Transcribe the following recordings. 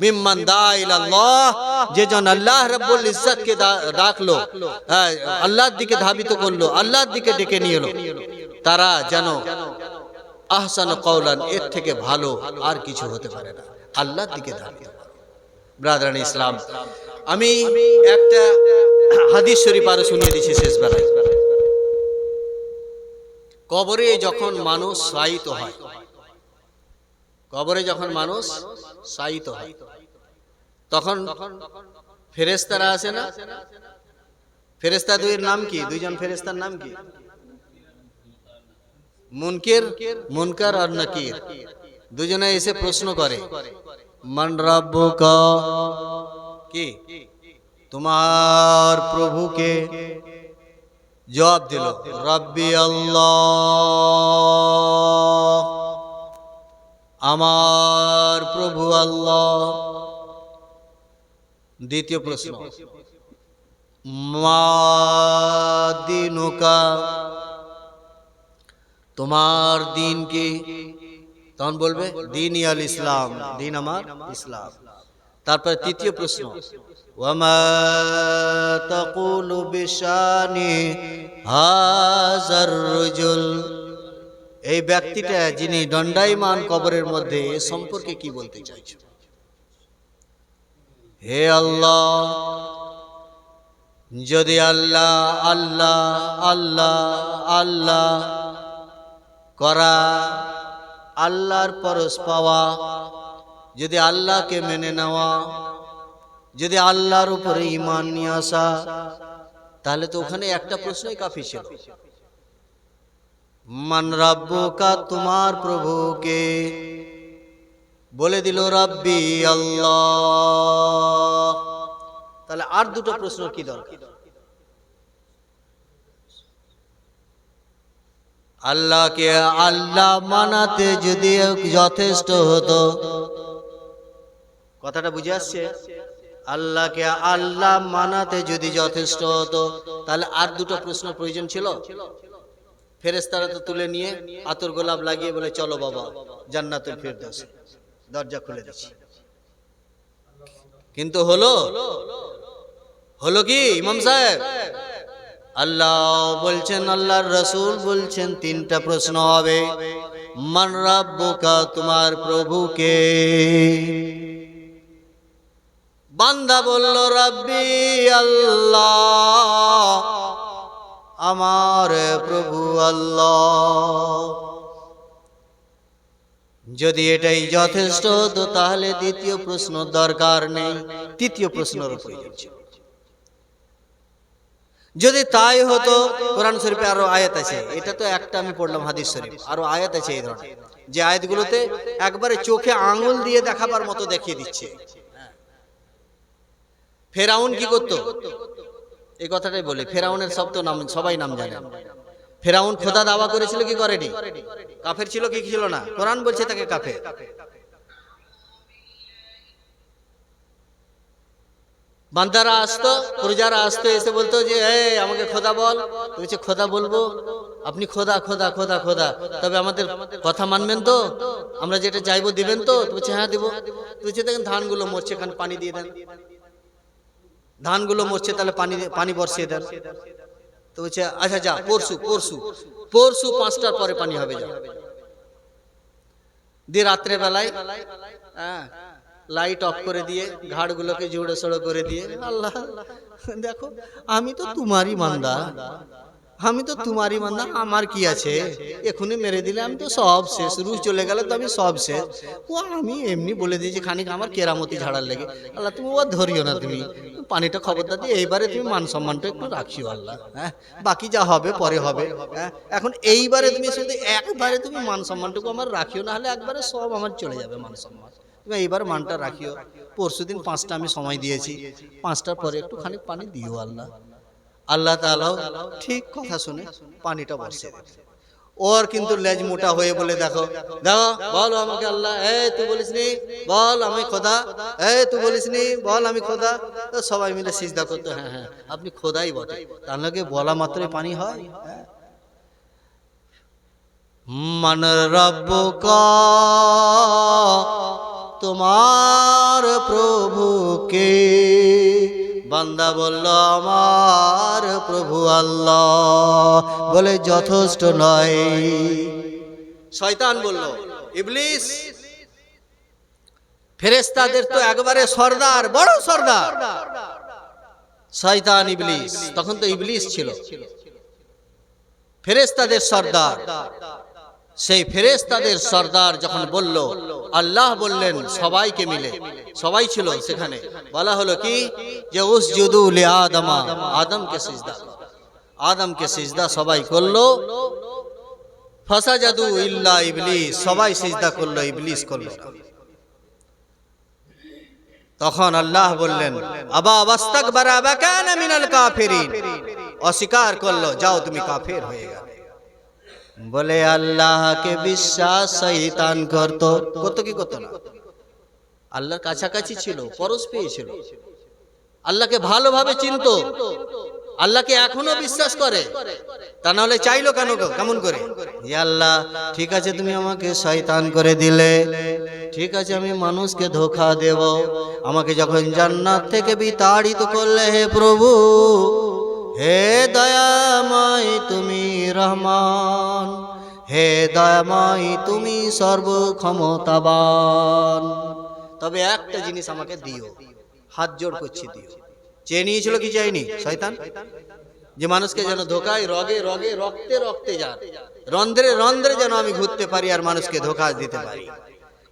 মিম্মান দা ইলাল্লাহ যে জন আল্লাহ রাব্বুল ইজ্জতকে ডাকলো হ্যাঁ, আল্লাহর দিকে ধাবিত করল আল্লাহর দিকে ডেকে নিয়ে এলো। তারা যেন আহসান কওলান এর থেকে ভালো আর কিছু হতে পারে না। আল্লাহর দিকে ধাবিত ব্রাদারান ইসলাম আমি একটা হাদিস শরীফ আরও শুনিয়ে দিচ্ছি শেষ বেলায়। কবরে যখন মানুষ শায়িত হয় কবরে যখন মানুষ শায়িত হয়, তখন ফেরেস্তারা আসে না? ফেরেস্তা দুইয়ের নাম কি? দুইজন ফেরেস্তার নাম কি? মুনকির, মুনকার আর নাকির। দুজনে এসে প্রশ্ন করে, মান রাব্বুকা? কি? তোমার প্রভুকে। জবাব দিল, রব্বি আল্লাহ। আমার প্রভু আল্লাহ। দ্বিতীয় প্রশ্ন। মা দিনুকা, তোমার দিন কি? তখন বলবে দিন আল ইসলাম, দিন আমার ইসলাম। তারপর তৃতীয় প্রশ্ন। ওয়ামা তাকুলু বিশানি হাজার রজুল এই ব্যক্তিটা যিনি দণ্ডায়মান কবরের মধ্যে এ সম্পর্কে কি বলতে চাইছো? হে আল্লাহ, যদি আল্লাহ আল্লাহ আল্লাহ আল্লাহ করা আল্লাহর পরশ পাওয়া, যদি আল্লাহকে মেনে নেওয়া, যদি আল্লাহর উপরে ইমান নিয়ে আসা, তাহলে তো ওখানে একটা প্রশ্নই কাফি ছিল। মান রাব্বুকা তোমার প্রভুকে। বলে দিল, রাব্বি আল্লাহ। তাহলে আর দুটো প্রশ্ন কি দরকার? আল্লাহকে আল্লাহ মানাতে যদি যথেষ্ট হতো, কথাটা বুঝে আসছে? আল্লাহকে আল্লাহ মানাতে যদি যথেষ্ট হতো, তাহলে আর দুটো প্রশ্ন প্রয়োজন ছিল? ফেরেস্তারা তো তুলে নিয়ে আতর গোলাপ লাগিয়ে বলে, চলো বাবা, জান্নাতুল ফিরদৌস দরজা খুলে দিচ্ছি। কিন্তু হলো? হলো কি, ইমাম সাহেব? আল্লাহ বলছেন, আল্লাহর রসুল বলছেন, তিনটা প্রশ্ন হবে। মান রাব্বুকা, তোমার প্রভুকে। বান্দা বলল, রাব্বি আল্লাহ। আমার প্রভু আল্লাহ। যদি এটাই যথেষ্ট হতো তাহলে দ্বিতীয় প্রশ্ন দরকার নেই। তৃতীয় প্রশ্নের যদি তাই হতো, কোরআন শরীফে আরও আয়াত আছে। এটা তো একটা আমি পড়লাম হাদিস শরীফ। আরও আয়াত আছে এই ধরনের। যে আয়াতগুলোতে একবারে চোখে আঙুল দিয়ে দেখাবার মতো দেখিয়ে দিচ্ছে। ফেরাউন কি করতো? এই কথাটাই বলি ফেরাউনের সব তো নাম সবাই নাম জানে। ফেরাউন খোদা দাওয়া করেছিল কি করেনি? কাফের ছিল কি ছিল না? কোরআন বলছে তাকে কাফের। বান্দারা আসতো প্রজারা আসতো এসে বলতো যে এই আমাকে খোদা বল। বলছে খোদা বলব? আপনি খোদা খোদা খোদা খোদা। তবে আমাদের কথা মানবেন তো? আমরা যেটা চাইব দিবেন তো? বলছে হ্যাঁ দিব। বলছে দেখেন ধানগুলো মরছে এখানে পানি দিয়ে দেন। ধানগুলো মরছে, তাহলে পানি পানি বর্ষিয়ে দেন। তো বলছে আচ্ছা যা, পরশু পরশু। পরশু পাঁচটার পরে পানি হবে, যা। দিয়ে রাত্রে বেলায় হ্যাঁ লাইট অফ করে দিয়ে, ঘাড়গুলোকে জোড়ে সড়ো করে দিয়ে, আল্লাহ, দেখো, আমি তো তোমারই মান্দা আমি তো তোমারই মান্দা আমার কি আছে? এখনই মেরে দিলে আমি তো সব শেষ রুশ চলে গেলে তো আমি সব শেষ। ও, আমি এমনি বলে দিয়েছি, খানিক আমার কেরামতি ঝাড়ার লেগে। আল্লাহ, তুমি ও ধরিও না তুমি। পানিটা খবরদার দিয়ে এইবারে তুমি মান সম্মানটা একটু রাখিও আল্লাহ হ্যাঁ? বাকি যা হবে, পরে হবে হ্যাঁ? এখন এইবারে তুমি শুধু একবারে তুমি মান সম্মানটুকু আমার রাখিও না হলে একবারে সব আমার চলে যাবে মান সম্মান। তুমি এইবার মানটা রাখিও। পরশু দিন পাঁচটা আমি সময় দিয়েছি। পাঁচটার পরে একটু খানিক পানি দিও আল্লাহ। আল্লাহ তাআলাও ঠিক কথা শুনে পানিটা বসে ওর কিন্তু লেজ মোটা হয়ে বলে দেখো দেখো বল আমাকে আল্লাহ এই তুই বলিস নি বল আমি খোদা এই তুই বলিস নি বল আমি খোদা। তো সবাই মিলে সিজদা করতো হ্যাঁ হ্যাঁ আপনি খোদাই বটে। তার লগে বলা মাত্রই পানি হয়। মান রব্বুকা তোমার প্রভুকে বান্দা বলল, আমার প্রভু আল্লাহ। বলে, যথেষ্ট নয়। শয়তান বলল, ইবলিস ফেরেস্তাদের তো একবারে সর্দার, বড় সর্দার। শয়তান ইবলিস, তখন তো ইবলিস ছিল। ফেরেস্তাদের সর্দার। সেই ফেরেস্তাদের সর্দার যখন বলল, আল্লাহ বললেন, সবাইকে মিলে। সবাই ছিল সেখানে। বলা হলো কি? যে উস জুদুল আদমা, আদমকে সিজদা আদমকে সিজদা সবাই করল। ফাসাজাদু ইল্লা ইবলিস, সবাই সিজদা করল, ইবলিস করল তখন আল্লাহ বললেন, আবা আবাস্তাক বারাবা কান মিনাল কাফিরিন। অস্বীকার করল, যাও তুমি কাফের হয়ে গেলে। বলে আল্লাহকে বিশ্বাস শয়তান করত। কত কি করতো না? আল্লাহর কাছাকাছি ছিল, পরশ পেয়েছিল। আল্লাহকে ভালোভাবে চিনত। আল্লাহকে এখনও বিশ্বাস করে। তা নাহলে চাইলো কেন কেমন করে? আল্লাহ, ঠিক আছে তুমি আমাকে শয়তান করে দিলে। ঠিক আছে আমি মানুষকে ধোকা দেব। আমাকে যখন জান্নাত থেকে বিতাড়িত করলে হে প্রভু, হে দয়াময় তুমি রহমান। হে দয়াময়, তুমি সর্বক্ষমতাবান। তবে একটা জিনিস আমাকে দিও, হাত জোর করছি দিও। চেয়ে নিয়েছিল কি চাইনি? শয়তান? যে মানুষকে যেন ধোকায়, রগে রগে, রক্তে রক্তে যান রন্ধ্রে রন্ধ্রে যেন আমি ঘুরতে পারি আর মানুষকে ধোকা দিতে পারি।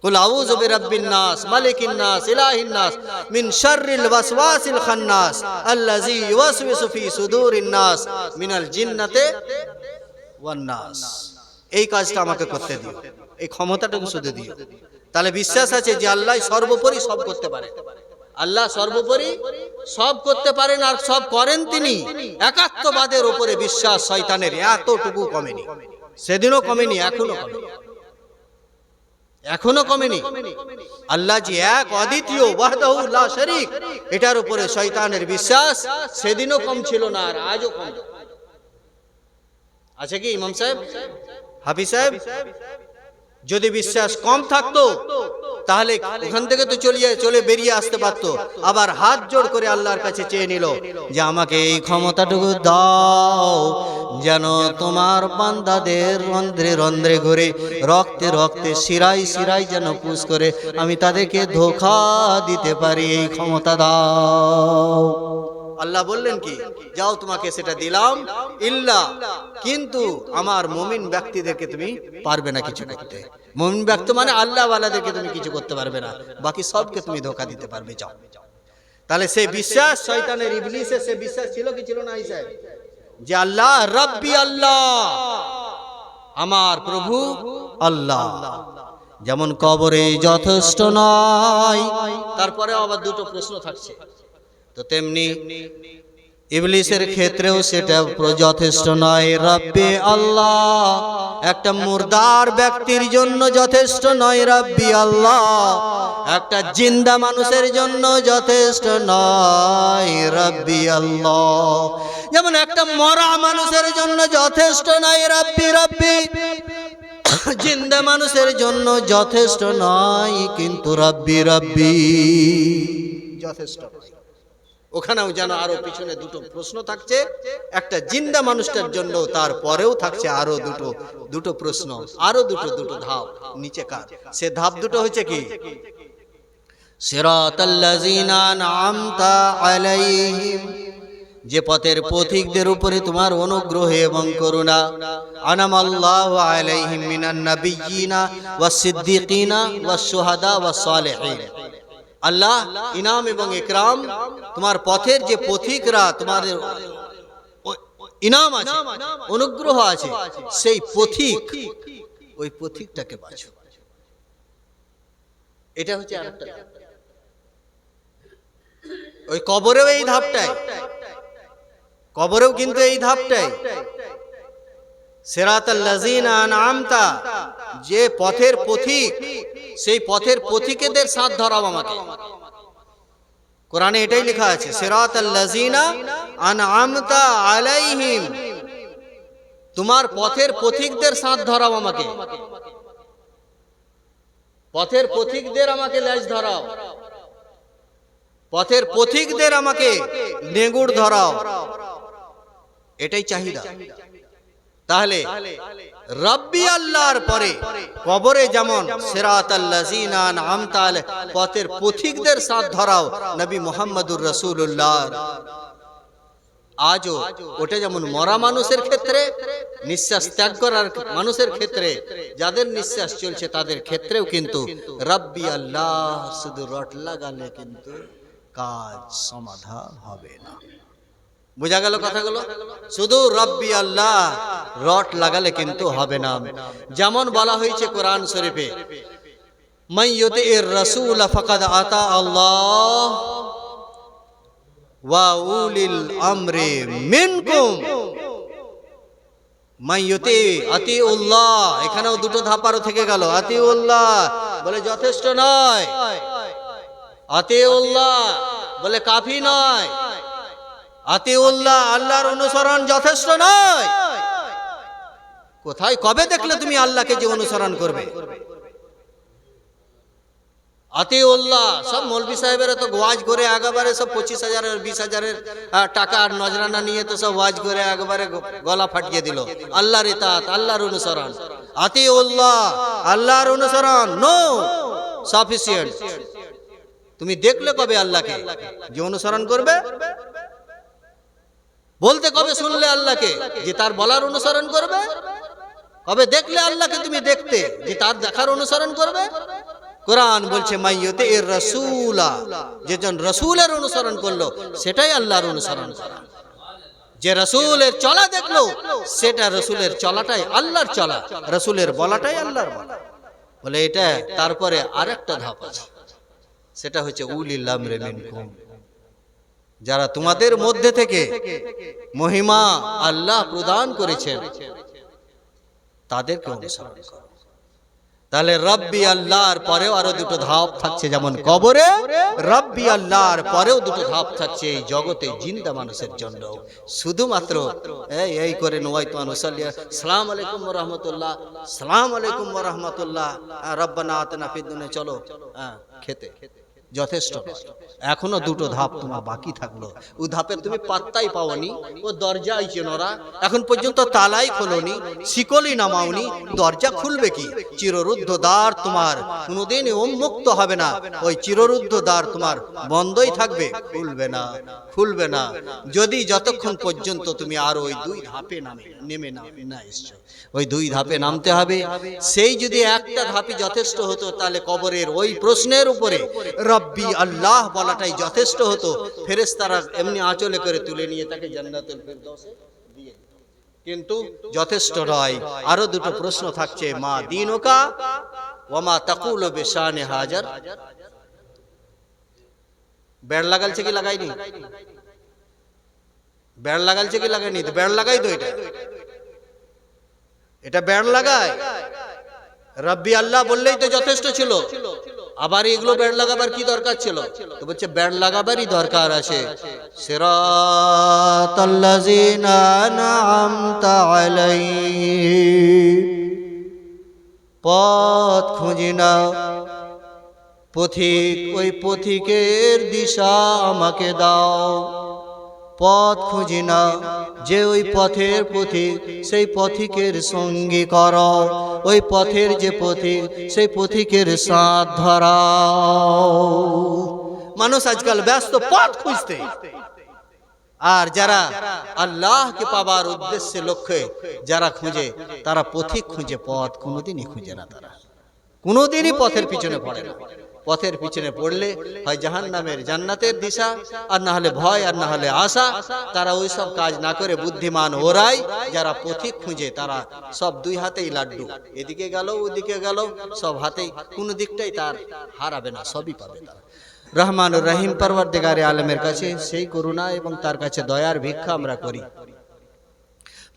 আউযু বিরাব্বিন নাস মালিকিন নাস ইলাহিন নাস মিন শাররিল ওয়াসওয়াসিল খান্নাস আল্লাযী ইউওয়াসওয়িসু ফি সুদুরিন নাস মিনাল জিন্নাতে ওয়ান নাস এই কাজটা আমাকে করতে দিও। এই ক্ষমতাটুকু শুধু দিও। তাহলে বিশ্বাস আছে যে আল্লাহ সর্বোপরি সব করতে পারে। আল্লাহ সর্বোপরি সব করতে পারেন আর সব করেন তিনি। একাত্মবাদের উপরে বিশ্বাস শয়তানের এতটুকু কমেনি। সেদিনও কমেনি এখনও কমেনি। এখনও কমেনি। আল্লাহ জি এক অদ্বিতীয় ওয়াহদাহুল্লাহ শরীক, এটার উপরে শয়তানের বিশ্বাস সেদিনও কম ছিল না আর আজও কম। আছে কি ইমাম সাহেব? হাফিজ সাহেব? যদি বিশ্বাস কম থাকতো, তাহলে ওখান থেকে তো চলে চলে বেরিয়ে আসতে পারতো। আবার হাত জোড় করে আল্লাহর কাছে চেয়ে নিল যে আমাকে এই ক্ষমতাটুকু দাও, যেন তোমার বান্দাদের রন্ধ্রে রন্ধ্রে ঘুরে, রক্তে রক্তে শিরাই শিরাই যেন পুষ করে আমি তাদেরকে ধোখা দিতে পারি, এই ক্ষমতা দাও। আল্লাহ বললেন কি? যাও তোমাকে সেটা দিলাম। ইল্লা, কিন্তু আমার মমিন ব্যক্তিদেরকে তুমি পারবে না কিছু করতে। মমিন ব্যক্তি মানে আল্লাহ তুমি কিছু করতে পারবে না। বাকি সবকে তুমি ধোকা দিতে পারবে, যাও। তাহলে সেই বিশ্বাস, শয়তানের ইবলিসের সে বিশ্বাস ছিল কি ছিল না সাহেব যে আল্লাহ রব্বি আল্লাহ, আমার প্রভু আল্লাহ। যেমন কবরে যথেষ্ট নয় তারপরে আবার দুটো প্রশ্ন থাকছে। তো তেমনি ইবলিসের ক্ষেত্রেও সেটা যথেষ্ট নয়। রব্বে আল্লাহ, একটা মুর্দার ব্যক্তির জন্য যথেষ্ট নয় রব্বি আল্লাহ, একটা জিন্দা মানুষের জন্য যথেষ্ট নয় রব্বি আল্লাহ। যেমন একটা মরা মানুষের জন্য যথেষ্ট নয় রব্বি রব্বি। জিন্দা মানুষের জন্য যথেষ্ট নয়, কিন্তু রব্বি রব্বি। যথেষ্ট। ওখানেও যেন আরও পিছনে দুটো প্রশ্ন থাকছে। একটা জিন্দা মানুষটার জন্য, তারপরেও থাকছে আরও দুটো দুটো প্রশ্ন, আরও দুটো দুটো ধাপ নিচে কার। সে ধাপ দুটো হচ্ছে কি? যে পথের পথিকদের উপরে তোমার অনুগ্রহ এবং করুণা। আনামাল্লাহু আলাইহিম মিনান নাবিয়্যিনা ওয়াস সিদ্দিকিনা ওয়াস শুহাদা ওয়াস সালিহিন আল্লাহ, ইনাম এবং ইকরাম, তোমার পথের যে পথিকরা, তোমাদের ও- ইনাম আছে, অনুগ্রহ আছে, সেই পথিক, ওই পথিকটাকে বাছো এটা হচ্ছে ওই কবরেও এই ধাপটাই। কবরেও কিন্তু এই ধাপটাই। সেরাতাল্লাযিনা আনআমতা, যে পথের পথিক সেই পথের পথিকেদের সাথ ধরাও আমাকে। কোরআনে এটাই লেখা আছে, সিরাতাল্লাযিনা আনআমতা আলাইহিম। তোমার পথের পথিকদের সাথ ধরাও আমাকে। পথের পথিকদের আমাকে ল্যাজ ধরাও। পথের পথিকদের আমাকে নেগুড় ধরাও। এটাই চাহিদা। তাহলে রব্বি আল্লাহর পরে কবরে যেমন সেরাত আল্লাজিনান আমতাল পথের পথিকদের সাথ ধরাও নবী মোহাম্মদুর রসুল্লাহ আজও ওটা যেমন মরা মানুষের ক্ষেত্রে, নিঃশ্বাস ত্যাগ করার মানুষের ক্ষেত্রে, যাদের নিঃশ্বাস চলছে তাদের ক্ষেত্রেও কিন্তু রব্বি আল্লাহ শুধু রট লাগালে কিন্তু কাজ সমাধান হবে না। বোঝা গেল কথাগুলো? শুধু রব্বি আল্লাহ রট লাগালে কিন্তু হবে না। যেমন বলা হয়েছে কোরআন শরীফে মাইয়তে এর রসুল ফকাদ আতা আল্লাহ ওয়া উলিল আমরে মিনকুম। মাইয়তে আতি উল্লাহ এখানেও দুটো ধাপারও থেকে গেল আতি উল্লাহ বলে যথেষ্ট নয়। আতি উল্লাহ বলে কাফি নয়। আতি উল্লাহ আল্লাহর অনুসরণ যথেষ্ট নয়। কোথায়, কবে দেখলে তুমি আল্লাহকে যে অনুসরণ করবে? আতিউল্লাহ, সব মৌলবি সাহেবেরা তো ওয়াজ করে একেবারে সব পঁচিশ হাজারের, বিশ হাজারের টাকা আর নজরানা নিয়ে তো সব ওয়াজ করে একেবারে গলা ফাটিয়ে দিল। আল্লাহর ইতাত আল্লাহর অনুসরণ। আতিউল্লাহ, আল্লাহর অনুসরণ, নো সাফিসিয়েন্ট তুমি দেখলে কবে আল্লাহকে যে অনুসরণ করবে? বলতে কবে শুনলে আল্লাহকে? যে তার বলার অনুসরণ করবে? কবে দেখলে আল্লাহকে তুমি দেখতে? যে তার দেখার অনুসরণ করবে? কোরআন বলছে মাইয়তে এর রসুলা। যেজন রসুলের অনুসরণ করল, সেটাই আল্লাহর অনুসরণ। করা যে রসুলের চলা দেখল, সেটা রসুলের চলাটাই আল্লাহর চলা। রসুলের বলাটাই আল্লাহর বলা। বলে, এটা তারপরে আরেকটা ধাপ আছে। সেটা হচ্ছে, উলিল আমরে মিনকুম। যারা তোমাদের মধ্যে থেকে মহিমা আল্লাহ প্রদান করেছেন তাদেরকে অনুসরণ করো। তাহলে রব্বি আল্লাহর পরেও আরও দুটো ধাপ থাকছে যেমন কবরে রব্বি আল্লাহর পরেও দুটো ধাপ থাকছে এই জগতে জিন্দা মানুষের জন্য। শুধুমাত্র এই এই করে নোয়াইতো আনুসাল্লিয়া সালাম আলাইকুম রহমতুল্লাহ সালাম আলাইকুম রহমতুল্লাহ। রব্বানা আতনা ফিদ দুনিয়া চলো হ্যাঁ, খেতে। যথেষ্ট এখনও দুটো ধাপ তোমার বাকি থাকল। ও ধাপের তুমি পাত্তাই পাওনি, ও দরজাই চেনরা এখন পর্যন্ত তালাই খোলনি শিকলি নামাওনি, দরজা খুলবে কি? চিররুদ্ধ দ্বার তোমার কোনোদিন উন্মুক্ত হবে না। ওই চিররুদ্ধ দ্বার তোমার বন্ধই থাকবে, খুলবে না খুলবে না। যদি যতক্ষণ পর্যন্ত তুমি আর ওই দুই ধাপে নামে, নেমে না না এসছো, ওই দুই ধাপে নামতে হবে। সেই যদি একটা ধাপই যথেষ্ট হতো, তাহলে কবরের ওই প্রশ্নের উপরে রব্বি আল্লাহ বলাটাই যথেষ্ট হতো। ফেরেশতারা এমনি আঁচলে করে তুলে নিয়ে তাকে জান্নাতুল দিয়ে কিন্তু যথেষ্ট নয়। আরও দুটো প্রশ্ন থাকছে, মা দিনকা ওমা তাকুল বেশানে হাজার? বেড় লাগালছে কি লাগাইনি বেড় লাগালছে কি লাগাইনি তো বেড় লাগাই তো এটা। এটা বেড় লাগায়। রব্বি আল্লাহ বললেই তো যথেষ্ট ছিল। আবার এগুলো ব্যান্ড লাগাবার কি দরকার ছিল? তো বলছে, ব্যান্ড লাগাবারই দরকার আছে। পথ খুঁজি না। পথিক, ওই পথিকের দিশা আমাকে দাও। পথ খুঁজি না। যে ওই পথের পথিক সেই পথিকের সঙ্গী কর। ওই পথের যে পথিক সেই পথিকের সাথ ধরাও মানুষ আজকাল ব্যস্ত পথ খুঁজতে। আর যারা আল্লাহকে পাবার উদ্দেশ্যে লক্ষ্যে যারা খুঁজে, তারা পথিক খুঁজে, পথ কোনোদিনই খুঁজে না তারা। কোনোদিনই পথের পিছনে পড়ে না। পথের পিছনে পড়লে হয় জাহান নামের জান্নাতের দিশা, আর না হলে ভয়, আর না হলে আশা। তারা ওই সব কাজ না করে বুদ্ধিমান ওরাই, যারা পথিক খুঁজে তারা সব দুই হাতেই লাড্ডু। এদিকে গেল, ওদিকে গেল, সব হাতেই কোনো দিকটাই তার হারাবে না, সবই পাবে তারা। রহমান রহিম পরবর্তীকারে আলমের কাছে সেই করুণা এবং তার কাছে দয়ার ভিক্ষা আমরা করি।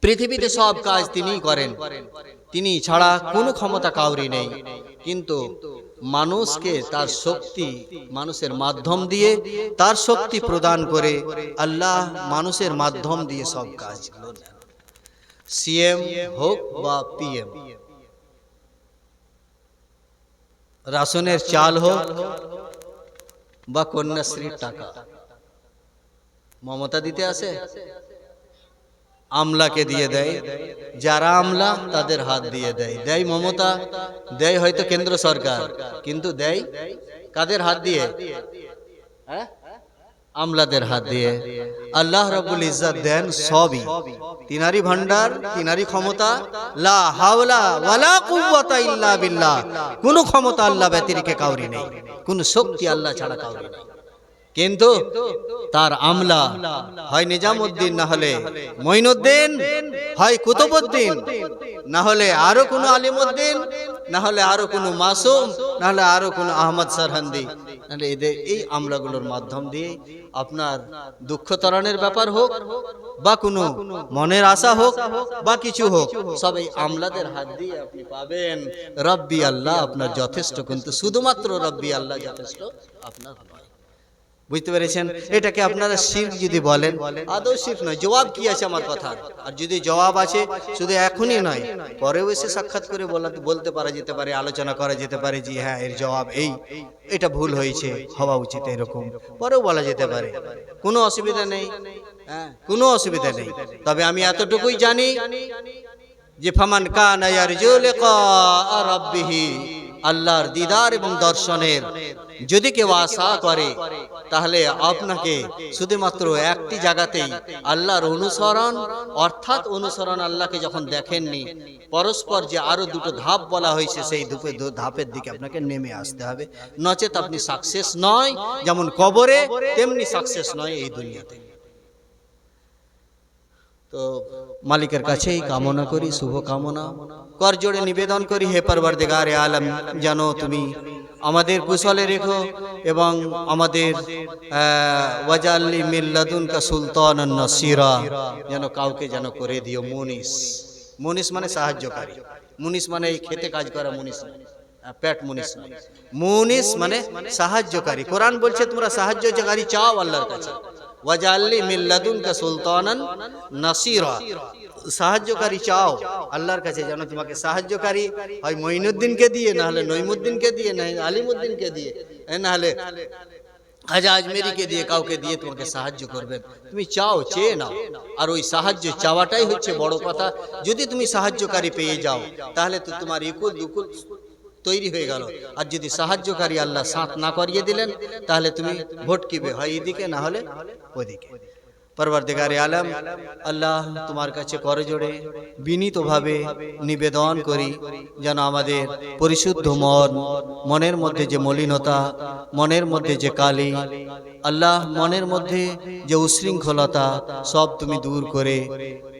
পৃথিবীতে সব কাজ তিনিই করেন। তিনি ছাড়া কোনো ক্ষমতা কাউরি নেই। কিন্তু মানুষকে তার শক্তি মানুষের মাধ্যম দিয়ে, তার শক্তি প্রদান করে আল্লাহ মানুষের মাধ্যম দিয়ে সব নেন সিএম হোক বা পিএম রাশনের চাল হোক বা কন্যাশ্রীর টাকা। মমতা দিতে আসে? আমলাকে দিয়ে দেয়। যারা আমলা, তাদের হাত দিয়ে দেয়। দেয় মমতা, দেয় হয়তো কেন্দ্র সরকার, কিন্তু দেয় কাদের হাত দিয়ে? হ্যাঁ? আমলাদের হাত দিয়ে। আল্লাহ রাব্বুল ইজ্জাত দেন সবই। তিনারি ভান্ডার তিনারি ক্ষমতা। লা হাওলা ওয়ালা কুওয়াতা ইল্লা বিল্লাহ। কোনো ক্ষমতা আল্লাহ ব্যতিরিকে কাউরি নেই। কোন শক্তি আল্লাহ ছাড়া কাউরি নেই। কিন্তু তার আমলা হয় নিজামুদ্দিন না হলে মঈনুদ্দিন হয় কুতুবুদ্দিন না হলে আরও কোনো আলিমুদ্দিন না হলে আরও কোনো মাসুম, না হলে আরও কোনো আহমদ সরহান্দি। এদের এই আমলাগুলোর মাধ্যম দিয়ে আপনার দুঃখ তরণের ব্যাপার হোক বা কোনো মনের আশা হোক বা কিছু হোক, সব এই আমলাদের হাত দিয়ে আপনি পাবেন। রব্বি আল্লাহ আপনার যথেষ্ট, কিন্তু শুধুমাত্র রব্বি আল্লাহ যথেষ্ট আপনার বুঝতে পেরেছেন? এটাকে আপনারা শির যদি বলেন, আদৌ শির নয়, জবাব কি আছে আমার কথা? আর যদি জবাব আছে, শুধু এখনই নয়, পরেও এসে সাক্ষাৎ করে বলা- বলতে পারা যেতে পারে, আলোচনা করা যেতে পারে যে হ্যাঁ এর জবাব এই। এটা ভুল হয়েছে, হওয়া উচিত এরকম। পরেও বলা যেতে পারে। কোনো অসুবিধা নেই। হ্যাঁ কোনো অসুবিধা নেই। তবে আমি এতটুকুই জানি যে, ফামান কানা আল্লাহর দিদার এবং দর্শনের যদি কেউ আশা করে, তাহলে আপনাকে শুধুমাত্র একটি জায়গাতেই আল্লাহর অনুসরণ, অর্থাৎ অনুসরণ আল্লাহকে যখন দেখেননি, পরস্পর যে আরও দুটো ধাপ বলা হয়েছে, সেই দু- ধাপের দিকে আপনাকে নেমে আসতে হবে। নচেত আপনি সাকসেস নয়, যেমন কবরে, তেমনি সাকসেস নয় এই দুনিয়াতে। তো মালিকের কাছেই কামনা করি শুভ কামনা কর জোড়ে নিবেদন করি, হে পরবর্দিগার আলম জানো তুমি আমাদের কুশলে রেখো এবং আমাদের ওয়াজাল্লি মিল্লাদুন কা সুলতান নসিরা, যেন কাউকে যেন করে দিও মুনিস মুনিস মানে সাহায্যকারী। মুনিস মানে এই খেতে কাজ করা মুনিস পেট মুনিস। মুনিস মানে সাহায্যকারী। কোরআন বলছে তোমরা সাহায্যকারী চাও আল্লাহর কাছে। ওয়াজাল্লি মিল্লাদুনকা সুলতানান নাসিরা। সাহায্যকারী চাও, আল্লাহর কাছে যেন তোমাকে সাহায্যকারী হয়, মঈনুদ্দিনকে দিয়ে না হলে নইমুদ্দিনকে দিয়ে না আলিমুদ্দিনকে দিয়ে না হলে খাজা আজমেরিকে দিয়ে কাউকে দিয়ে তোমাকে সাহায্য করবেন। তুমি চাও, চেয়ে নাও। আর ওই সাহায্য চাওয়াটাই হচ্ছে বড় কথা। যদি তুমি সাহায্যকারী পেয়ে যাও, তাহলে তো তোমার ইকুল দুকুল তৈরি হয়ে গেল। আর যদি সাহায্যকারী আল্লাহ সাঁত না করিয়ে দিলেন, তাহলে তুমি ভটকিবে হয় এদিকে না হলে ওদিকে। পরবর্তীকারে আলম, আল্লাহ তোমার কাছে করে জোড়ে বিনীতভাবে নিবেদন করি, যেন আমাদের পরিশুদ্ধ মন, মনের মধ্যে যে মলিনতা, মনের মধ্যে যে কালি, আল্লাহ মনের মধ্যে যে উশৃঙ্খলতা, সব তুমি দূর করে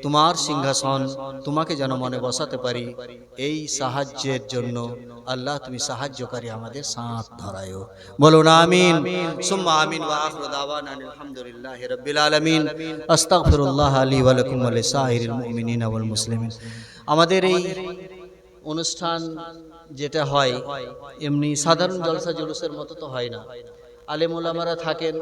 তোমার সিংহাসন তোমাকে যেন মনে বসাতে পারি। এই সাহায্যের জন্য আল্লাহ তুমি সাহায্যকারী আমাদের সাঁত ধরায়ও বলুন আমিন। সুম্মা আমিন ওয়া আখিরু দাওয়ানা আলহামদুলিল্লাহি রাব্বিল আলামিন। আস্তাগফিরুল্লাহ লি ওয়া লাকুম ওয়া লিসাইরিল মুমিনিনা ওয়াল মুসলিমিন। আমাদের এই অনুষ্ঠান যেটা হয়, এমনি সাধারণ জলসা জুলুসের মতো তো হয় না। আলেম ওলামারা থাকেন।